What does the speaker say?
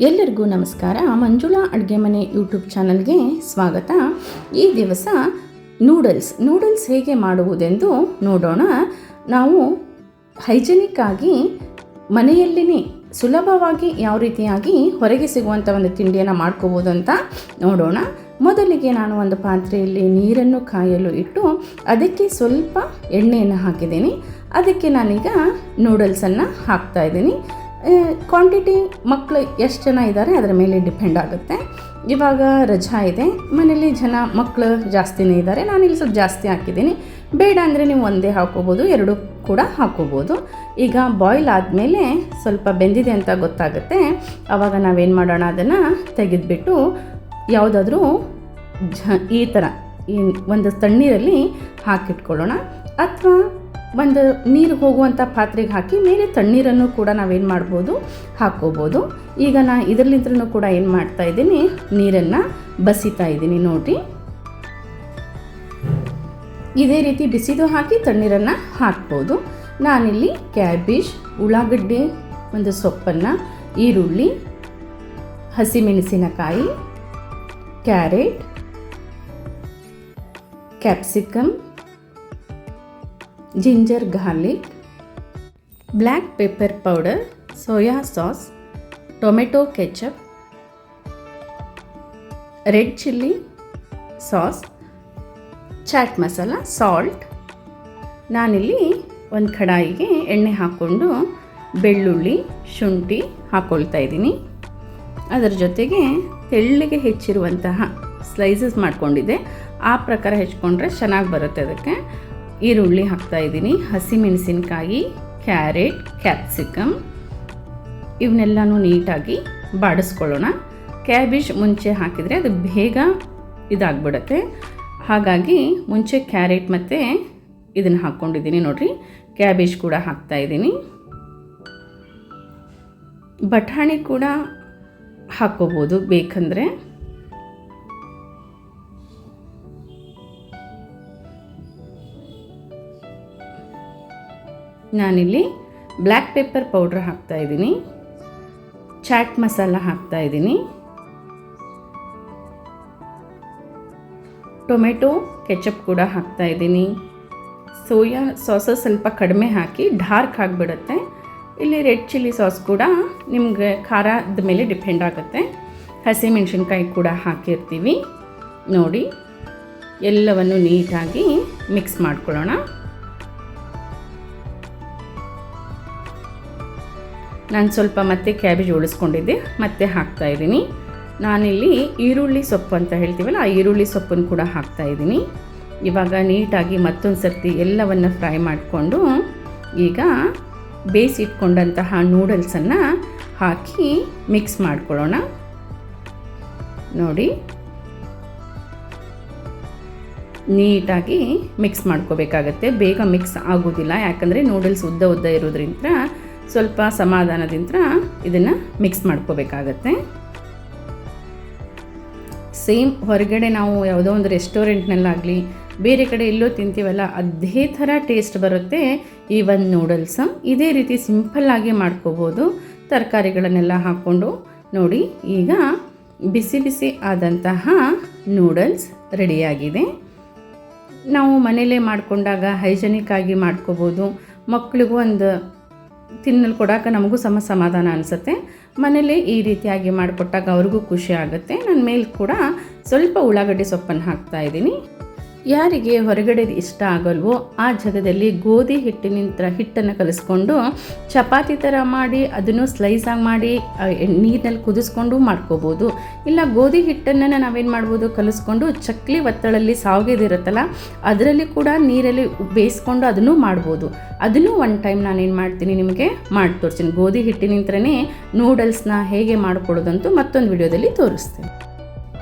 ಎಲ್ಲರಿಗೂ ನಮಸ್ಕಾರ. ಮಂಜುಳಾ ಅಡುಗೆ ಮನೆ ಯೂಟ್ಯೂಬ್ ಚಾನಲ್ಗೆ ಸ್ವಾಗತ. ಈ ದಿವಸ ನೂಡಲ್ಸ್. ನೂಡಲ್ಸ್ ಹೇಗೆ ಮಾಡುವುದೆಂದು ನೋಡೋಣ. ನಾವು ಹೈಜೆನಿಕ್ ಆಗಿ ಮನೆಯಲ್ಲಿನೇ ಸುಲಭವಾಗಿ ಯಾವ ರೀತಿಯಾಗಿ ಹೊರಗೆ ಸಿಗುವಂಥ ಒಂದು ತಿಂಡಿಯನ್ನು ಮಾಡ್ಕೋಬೋದು ಅಂತ ನೋಡೋಣ. ಮೊದಲಿಗೆ ನಾನು ಒಂದು ಪಾತ್ರೆಯಲ್ಲಿ ನೀರನ್ನು ಕಾಯಲು ಇಟ್ಟು ಅದಕ್ಕೆ ಸ್ವಲ್ಪ ಎಣ್ಣೆಯನ್ನು ಹಾಕಿದ್ದೀನಿ. ಅದಕ್ಕೆ ನಾನೀಗ ನೂಡಲ್ಸನ್ನು ಹಾಕ್ತಾ ಇದ್ದೀನಿ. ಕ್ವಾಂಟಿಟಿ ಮಕ್ಕಳು ಎಷ್ಟು ಜನ ಇದ್ದಾರೆ ಅದರ ಮೇಲೆ ಡಿಪೆಂಡ್ ಆಗುತ್ತೆ. ಇವಾಗ ರಜಾ ಇದೆ ಮನೇಲಿ ಜನ ಮಕ್ಕಳು ಜಾಸ್ತಿನೇ ಇದ್ದಾರೆ ನಾನು ಇಲ್ಲಿ ಸ್ವಲ್ಪ ಜಾಸ್ತಿ ಹಾಕಿದ್ದೀನಿ. ಬೇಡ ಅಂದರೆ ನೀವು ಒಂದೇ ಹಾಕೋಬೋದು, ಎರಡು ಕೂಡ ಹಾಕೋಬೋದು. ಈಗ ಬಾಯ್ಲ್ ಆದಮೇಲೆ ಸ್ವಲ್ಪ ಬೆಂದಿದೆ ಅಂತ ಗೊತ್ತಾಗುತ್ತೆ. ಆವಾಗ ನಾವೇನು ಮಾಡೋಣ, ಅದನ್ನು ತೆಗೆದುಬಿಟ್ಟು ಯಾವುದಾದ್ರೂ ಝ, ಈ ಥರ ಈ ಒಂದು ತಣ್ಣೀರಲ್ಲಿ ಹಾಕಿಟ್ಕೊಳ್ಳೋಣ. ಅಥವಾ ಒಂದು ನೀರು ಹೋಗುವಂಥ ಪಾತ್ರೆಗೆ ಹಾಕಿ ಮೇಲೆ ತಣ್ಣೀರನ್ನು ಕೂಡ ನಾವೇನು ಮಾಡ್ಬೋದು, ಹಾಕ್ಕೋಬೋದು. ಈಗ ನಾ ಇದರಲ್ಲಿಂದ್ರೂ ಕೂಡ ಏನು ಮಾಡ್ತಾ ಇದ್ದೀನಿ, ನೀರನ್ನು ಬಸಿತಾ ಇದ್ದೀನಿ ನೋಡಿ. ಇದೇ ರೀತಿ ಬಿಸಿದು ಹಾಕಿ ತಣ್ಣೀರನ್ನು ಹಾಕ್ಬೋದು. ನಾನಿಲ್ಲಿ ಕ್ಯಾಬೇಜ್, ಉಳ್ಳಾಗಡ್ಡೆ, ಒಂದು ಸೊಪ್ಪನ್ನು, ಈರುಳ್ಳಿ, ಹಸಿಮೆಣಸಿನಕಾಯಿ, carrot, capsicum ginger garlic black pepper powder soya sauce tomato ketchup red chilli sauce chaat masala salt ನಾನಿಲ್ಲಿ ಒಂದು ಕಡಾಯಿಗೆ ಎಣ್ಣೆ ಹಾಕ್ಕೊಂಡು ಬೆಳ್ಳುಳ್ಳಿ, ಶುಂಠಿ ಹಾಕ್ಕೊಳ್ತಾ ಇದ್ದೀನಿ. ಅದರ ಜೊತೆಗೆ ತೆಳ್ಳಿಗೆ ಹೆಚ್ಚಿರುವಂತಹ ಸ್ಲೈಸಸ್ ಮಾಡ್ಕೊಂಡಿದ್ದೆ. ಆ ಪ್ರಕಾರ ಹೆಚ್ಕೊಂಡ್ರೆ ಚೆನ್ನಾಗಿ ಬರುತ್ತೆ ಅದಕ್ಕೆ. ಈರುಳ್ಳಿ ಹಾಕ್ತಾ ಇದ್ದೀನಿ. ಹಸಿಮೆಣಸಿನ್ಕಾಯಿ, ಕ್ಯಾರೆಟ್ ಕ್ಯಾಪ್ಸಿಕಮ್ ಇವನ್ನೆಲ್ಲನೂ ನೀಟಾಗಿ ಬಾಡಿಸ್ಕೊಳ್ಳೋಣ. ಕ್ಯಾಬೇಜ್ ಮುಂಚೆ ಹಾಕಿದರೆ ಅದು ಬೇಗ ಇದಾಗ್ಬಿಡುತ್ತೆ. ಹಾಗಾಗಿ ಮುಂಚೆ ಕ್ಯಾರೆಟ್ ಮತ್ತು ಇದನ್ನು ಹಾಕ್ಕೊಂಡಿದ್ದೀನಿ ನೋಡಿರಿ. ಕ್ಯಾಬೇಜ್ ಕೂಡ ಹಾಕ್ತಾ ಇದ್ದೀನಿ. ಬಟಾಣಿ ಕೂಡ ಹಾಕ್ಕೋಬೋದು ಬೇಕಂದರೆ. ನಾನಿಲ್ಲಿ ಬ್ಲ್ಯಾಕ್ ಪೆಪ್ಪರ್ ಪೌಡ್ರ್ ಹಾಕ್ತಾ ಇದ್ದೀನಿ. ಚಾಟ್ ಮಸಾಲ ಹಾಕ್ತಾ ಇದ್ದೀನಿ. ಟೊಮೆಟೊ, ಕೆಚಪ್ ಕೂಡ ಹಾಕ್ತಾ ಇದ್ದೀನಿ. ಸೋಯಾ ಸಾಸ ಸ್ವಲ್ಪ ಕಡಿಮೆ ಹಾಕಿ ಡಾರ್ಕ್ ಆಗಿಬಿಡುತ್ತೆ. ಇಲ್ಲಿ ರೆಡ್ ಚಿಲ್ಲಿ ಸಾಸ್ ಕೂಡ ನಿಮಗೆ ಖಾರದ ಮೇಲೆ ಡಿಪೆಂಡ್ ಆಗುತ್ತೆ. ಹಸಿಮೆಣಸಿನ್ಕಾಯಿ ಕೂಡ ಹಾಕಿರ್ತೀವಿ. ನೋಡಿ, ಎಲ್ಲವನ್ನು ನೀಟಾಗಿ ಮಿಕ್ಸ್ ಮಾಡ್ಕೊಳ್ಳೋಣ. ನಾನು ಸ್ವಲ್ಪ ಮತ್ತೆ ಕ್ಯಾಬೇಜ್ ಉಳಿಸ್ಕೊಂಡಿದ್ದೆ, ಮತ್ತೆ ಹಾಕ್ತಾ ಇದ್ದೀನಿ. ನಾನಿಲ್ಲಿ ಈರುಳ್ಳಿ ಸೊಪ್ಪು ಅಂತ ಹೇಳ್ತೀವಲ್ಲ, ಆ ಈರುಳ್ಳಿ ಸೊಪ್ಪನ್ನು ಕೂಡ ಹಾಕ್ತಾ ಇದ್ದೀನಿ. ಇವಾಗ ನೀಟಾಗಿ ಮತ್ತೊಂದು ಸರ್ತಿ ಎಲ್ಲವನ್ನು ಫ್ರೈ ಮಾಡಿಕೊಂಡು, ಈಗ ಬೇಯಿಸಿಟ್ಕೊಂಡಂತಹ ನೂಡಲ್ಸನ್ನು ಹಾಕಿ ಮಿಕ್ಸ್ ಮಾಡ್ಕೊಳ್ಳೋಣ. ನೋಡಿ. ನೀಟಾಗಿ ಮಿಕ್ಸ್ ಮಾಡ್ಕೋಬೇಕಾಗತ್ತೆ. ಬೇಗ ಮಿಕ್ಸ್ ಆಗೋದಿಲ್ಲ, ಯಾಕಂದರೆ ನೂಡಲ್ಸ್ ಉದ್ದ ಉದ್ದ ಇರೋದ್ರಿಂದ ಸ್ವಲ್ಪ ಸಮಾಧಾನದಿಂದ ಇದನ್ನು ಮಿಕ್ಸ್ ಮಾಡ್ಕೋಬೇಕಾಗತ್ತೆ. ಸೇಮ್ ಹೊರಗಡೆ ನಾವು ಯಾವುದೋ ಒಂದು ರೆಸ್ಟೋರೆಂಟ್ನಲ್ಲಾಗಲಿ ಬೇರೆ ಕಡೆ ಎಲ್ಲೋ ತಿಂತೀವಲ್ಲ, ಅದೇ ಥರ ಟೇಸ್ಟ್ ಬರುತ್ತೆ ಈ ಒಂದು ನೂಡಲ್ಸ್ ಇದೇ ರೀತಿ ಸಿಂಪಲ್ಲಾಗಿ ಮಾಡ್ಕೋಬೋದು. ತರಕಾರಿಗಳನ್ನೆಲ್ಲ ಹಾಕ್ಕೊಂಡು ನೋಡಿ, ಈಗ ಬಿಸಿ ಬಿಸಿ ಆದಂತಹ ನೂಡಲ್ಸ್ ರೆಡಿಯಾಗಿದೆ. ನಾವು ಮನೇಲೇ ಮಾಡಿಕೊಂಡಾಗ ಹೈಜೆನಿಕ್ ಆಗಿ ಮಾಡ್ಕೋಬೋದು. ಮಕ್ಕಳಿಗೂ ಒಂದು ತಿನ್ನಲು ಕೊಡೋಕೆ ನಮಗೂ ಸಮ ಸಮಾಧಾನ ಅನಿಸುತ್ತೆ. ಮನೇಲಿ ಈ ರೀತಿಯಾಗಿ ಮಾಡಿಕೊಟ್ಟಾಗ ಅವ್ರಿಗೂ ಖುಷಿ ಆಗುತ್ತೆ. ನನ್ನ ಮೇಲೆ ಕೂಡ ಸ್ವಲ್ಪ ಉಳ್ಳಾಗಡ್ಡೆ ಸೊಪ್ಪನ್ನು ಹಾಕ್ತಾ ಇದ್ದೀನಿ. ಯಾರಿಗೆ ಹೊರಗಡೆ ಇಷ್ಟ ಆಗಲ್ವೋ ಆ ಜಾಗದಲ್ಲಿ ಗೋಧಿ ಹಿಟ್ಟಿನಿಂದ ಹಿಟ್ಟನ್ನು ಕಲಿಸ್ಕೊಂಡು ಚಪಾತಿ ಥರ ಮಾಡಿ ಅದನ್ನು ಸ್ಲೈಸಾಗಿ ಮಾಡಿ ನೀರಿನಲ್ಲಿ ಕುದಿಸ್ಕೊಂಡು ಮಾಡ್ಕೋಬೋದು. ಇಲ್ಲ ಗೋಧಿ ಹಿಟ್ಟನ್ನು ನಾವೇನು ಮಾಡ್ಬೋದು? ಕಲಿಸ್ಕೊಂಡು ಚಕ್ಲಿ ಒತ್ತಳಲ್ಲಿ ಸಾವಿಗೆದಿರುತ್ತಲ್ಲ, ಅದರಲ್ಲಿ ಕೂಡ ನೀರಲ್ಲಿ ಬೇಯಿಸ್ಕೊಂಡು ಅದನ್ನು ಮಾಡ್ಬೋದು. ಅದನ್ನು ಒನ್ ಟೈಮ್ ನಾನೇನು ಮಾಡ್ತೀನಿ ನಿಮಗೆ? ಮಾಡಿ ತೋರಿಸ್ತೀನಿ. ಗೋಧಿ ಹಿಟ್ಟಿನಿಂದನೇ ನೂಡಲ್ಸ್ನ ಹೇಗೆ ಮಾಡಿಕೊಡೋದಂತೂ ಮತ್ತೊಂದು ವಿಡಿಯೋದಲ್ಲಿ ತೋರಿಸ್ತೀನಿ.